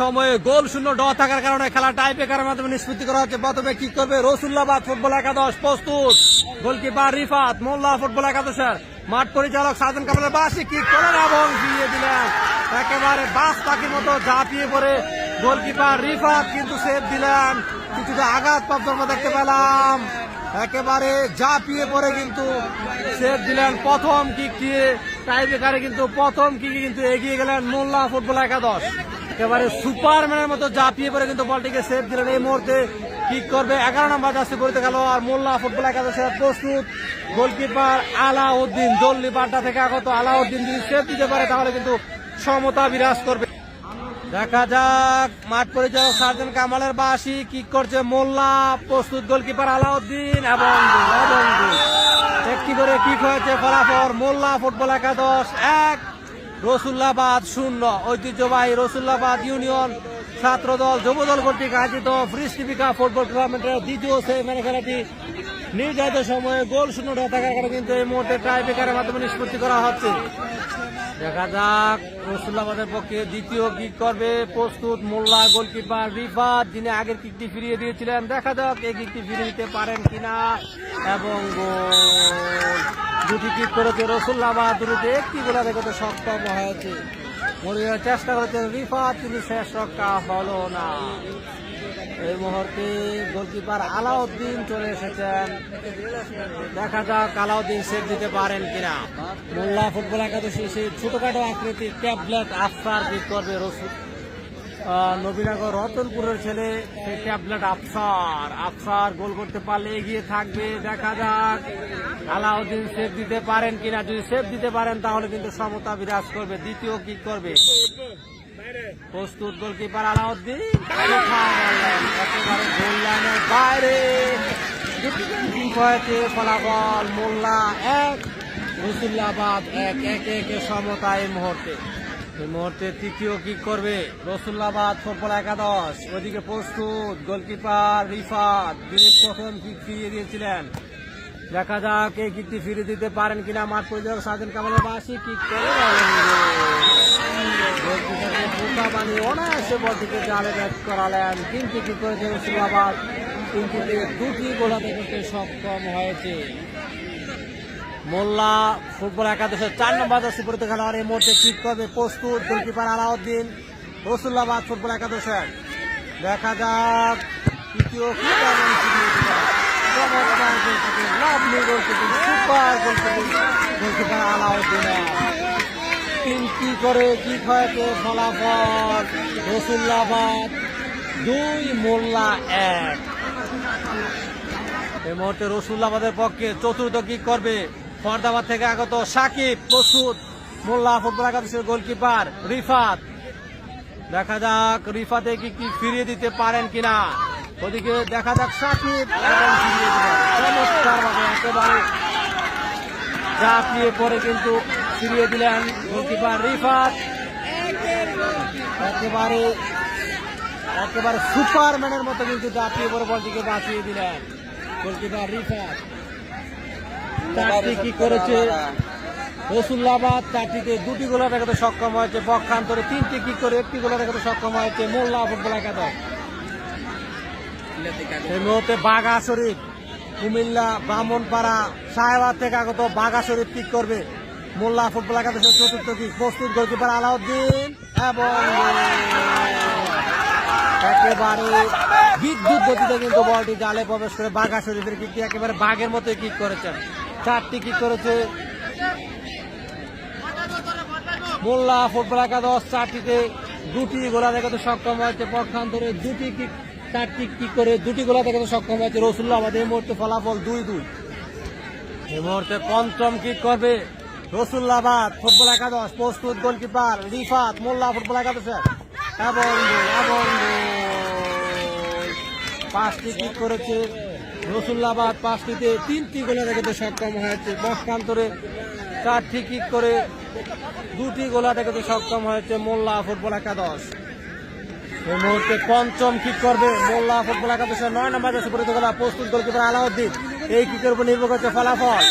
সময়ে গোল শূন্য ড থাকার কারণে খেলা টাই মাধ্যমে নিষ্পত্তি করা হচ্ছে। প্রথমে কি করবে? রসুল্লাবাদ ফুটবল একাদশ প্রস্তুত। গোলকিপার রিফাত মোল্লা ফুটবল একাদশের মাঠ পরিচালক সাজন কামালের বাসি কি করেন এবং দিয়ে দিলেন। একেবারে বাস পাখির মতো ঝাঁপিয়ে পড়ে গোলকিপার রিফাত কিন্তু সেভ দিলেন। কিছুটা আঘাত প্রাপ্ত দেখতে পেলাম। একেবারে ঝাঁপিয়ে পড়ে কিন্তু সেভ দিলেন প্রথম কিক দিয়ে টাই ব্রেকারে কিন্তু প্রথম কিকে কিন্তু এগিয়ে গেলেন মোল্লা ফুটবল একাদশ। একেবারে সুপারম্যানের মতো জাপিয়ে পরে কিন্তু বলটিকে সেভ দিলেন। এই মুহূর্তে কিক করবে। এগারো নম্বর জার্সি করতে গেল আর মোল্লা ফুটবল একাদশের প্রস্তুত গোলকিপার আলাউদ্দিন। জল্লি বাড্ডা থেকে আগত আলাউদ্দিন যদি সেভ দিতে পারে, তাহলে কিন্তু সমতা বিরাজ করবে। দেখা যাক, মাঠ পরিচালক সার্জন কামালের বাসি কিক করছে মোল্লা। প্রস্তুত গোলকিপার আলাউদ্দিন এবং একটি করে কিক হয়েছে ফলাফল। মোল্লা ফুটবল একাদশ এক। রসুল্লাবাদ শূন্য, ঐতিহ্যবাহী রসুল্লাবাদ ইউনিয়ন ছাত্র দল যুব দল কর্তৃক আয়োজিত ফ্রিস্টিপিকা ফুটবল টুর্নামেন্টের দ্বিতীয় সেমিফাইনাল খেলাটি নির্ধারিত সময়ে গোল শূন্য থাকার কারণে কিন্তু এই মুহূর্তে টাই ব্রেকারের মাধ্যমে নিষ্পত্তি করা হচ্ছে। দেখা যাক রসুল্লাবাদের পক্ষে দ্বিতীয় কিক করবে। প্রস্তুত মোল্লা গোলকিপার রিফাত, যিনি আগের কিকটি ফিরিয়ে দিয়েছিলেন। দেখা যাক এই কিকটি ফিরিয়ে দিতে পারেন কিনা। এবং গোল। করেছে চেষ্টা শেষ রক্ষা হলো না। এই মুহূর্তে গোলকিপার আলাউদ্দিন চলে এসেছেন। দেখা যাক আলাউদ্দিন সেভ দিতে পারেন কিনা। মোল্লা ফুটবল একাদশী, সেই ছোটখাটো আকৃতির ট্যাবলেট আফসার কি করবে রসুল নবীনগর রতনপুরের ছেলে ট্যাবলেট আফসার। আফসার গোল করতে পারলে এগিয়ে থাকবে, দেখা যাক। আলাউদ্দিন সেভ দিতে পারেন কিনা, যদি সেভ দিতে পারেন, তাহলে কিন্তু সমতা বিরাজ করবে। দ্বিতীয় কি করবে। প্রস্তুত গোলকিপার আলাউদ্দিন। গোল বাইরে। ফলাফল মোল্লা এক রসুল্লাবাদ এক এক একে সমতা এই মুহূর্তে। এই মুহূর্তে তৃতীয় কি করবে রসুল্লাবাদ ফুটবল একাদশ। ওইদিকে প্রস্তুত গোলকিপার রিফাত যিনি প্রথম কিক ফিরিয়ে দিয়েছিলেন। দেখা যাক এই কিকটি ফিরে দিতে পারেন কিনা মাঠ পরিচালক সাজেন কামালের বাসি কিক করে বোকা অনায়াসে বলটিকে জালে করালেন। কিন্তু কি করেছে রসুল্লাবাদ। তিনটিতে দুটি গোলাতে করতে সক্ষম হয়েছে। মোল্লা ফুটবল একাদশের চার নম্বর দশে পরিতে খেলোয়াড় এই মুহূর্তে কিক করবে প্রস্তুত গোলকিপার আলাউদ্দিন রসুল্লাবাদ ফুটবল একাদশের। দেখা যাক তৃতীয় গোলকিপার। আলাউদ্দিনের তিনটি করে কিক হয়েছে ফলাফল? রসুল্লাবাদ দুই, মোল্লা এক। এই মুহূর্তে রসুল্লাবাদের পক্ষে চতুর্থ কি করবে? ফরদাবাদ থেকে আগত সাকিব, প্রস্তুত। মোল্লা ফুটবল একাদশের গোলকিপার, রিফাত। দেখা যাক রিফাতে কি কি ফিরিয়ে দিতে পারেন কিনা। ওদিকে দেখা যাক সাকিব। চমৎকারভাবে পরে কিন্তু ফিরিয়ে দিলেন গোলকিপার রিফাত। একেবারে একেবারে সুপারম্যানের মতো কিন্তু ঝাঁপিয়ে পরে বলটিকে বাঁচিয়ে দিলেন গোলকিপার রিফাত। চারটি কি করেছে? রসুল্লাবাদ চারটিতে দুটি গোলা দেখাতে সক্ষম হয়েছে। পক্ষান্তরে তিনটি কি করে একটি গোলা দেখাতে সক্ষম হয়েছে মোল্লা ফুটবল একাদশ। বাঘা শরীফ, কুমিল্লা, ব্রাহ্মণপাড়া সাহেবাদ থেকে আগত বাঘা শরীফ করবে। মোল্লা ফুটবল একাদশের চতুর্থ কিক, প্রস্তুত গোলকিপার আলাউদ্দিন এবং একেবারে বিদ্যুৎ গতিতে কিন্তু বলটি জালে প্রবেশ করে বাঘা শরীফের কিকটি একেবারে বাঘের মতোই কিক করেছেন। চারটি কিক করেছে। মোল্লা ফুটবল একাদশ চারটিতে দুটি গোলা দেখাতে সক্ষম হয়েছে। পক্ষান্তরে দুটি চারটি কিক করে দুটি গোলা দেখাতে সক্ষম হয়েছে রসুল্লাহ আমাদের এই মুহূর্তে ফলাফল দুই দুই। এই মুহূর্তে পঞ্চম কিক করবে রসুল্লাবাদ ফুটবল একাদশ প্রস্তুত গোলকিপার রিফাত মোল্লা ফুটবল একাদশের এবং এবং পাঁচটি কিক করেছে রসুল্লাবাদ পাঁচটিতে তিনটি গোলে দেখাতে সক্ষম হয়েছে। পক্ষান্তরে চারটি কিক করে দুটি গোলা দেখাতে সক্ষম হয়েছে মোল্লা ফুটবল একাদশ। এই মুহূর্তে পঞ্চম কিক করবে মোল্লা ফুটবল একাদশের নয় নম্বর দেশে করা প্রস্তুত গোলকিপার আলাউদ্দিন। এই কিকের উপর নির্ভর করছে ফলাফল।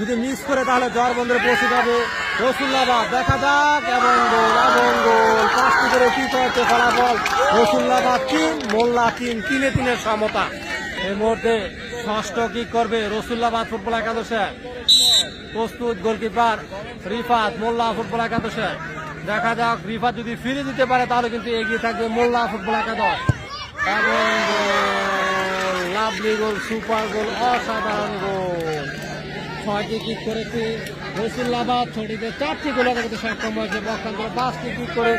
যদি মিস করে তাহলে জ্বর বন্ধুরে পৌঁছে যাবে রসুল্লাবাদ দেখা যাক, এবং গোল এবং গোল। পাঁচটি করে কি হচ্ছে ফলাফল। রসুল্লাবাদ তিন মোল্লা তিন তিনে তিনের সমতা। এই মুহূর্তে ষষ্ঠ কি করবে রসুল্লাবাদ ফুটবল একাদশে। প্রস্তুত গোলকিপার রিফাত মোল্লা ফুটবল একাদশে। দেখা যাক, রিফাত যদি ফিরে দিতে পারে, তাহলে কিন্তু এগিয়ে থাকবে মোল্লা ফুটবল একাদশ। এবং লাভলি গোল, সুপার গোল, অসাধারণ গোল। ছয়টি কিক করেছে রসুল্লাবাদ, ছটিতে চারটি গোলা দেখতে সক্ষম হয়েছে পক্ষান্তরে পাঁচটি কিক করে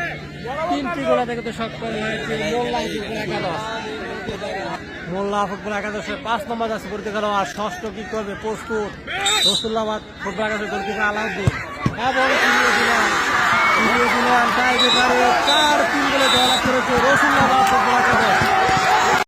তিনটি গোলা দেখতে সক্ষম হয়েছে মোল্লা ফুটবল একাদশ। মোল্লা ফুটবল একাদশের পাঁচ নম্বর যাচ্ছে করতে গেল আর ষষ্ঠ কি করবে? প্রস্তুত। রসুল্লাবাদ ফুটবল একাদশের গোলকিপার আলাউদ্দিন। এবং চার তিন গোলে জয়লাভ করেছে ফুটবল একাদশ।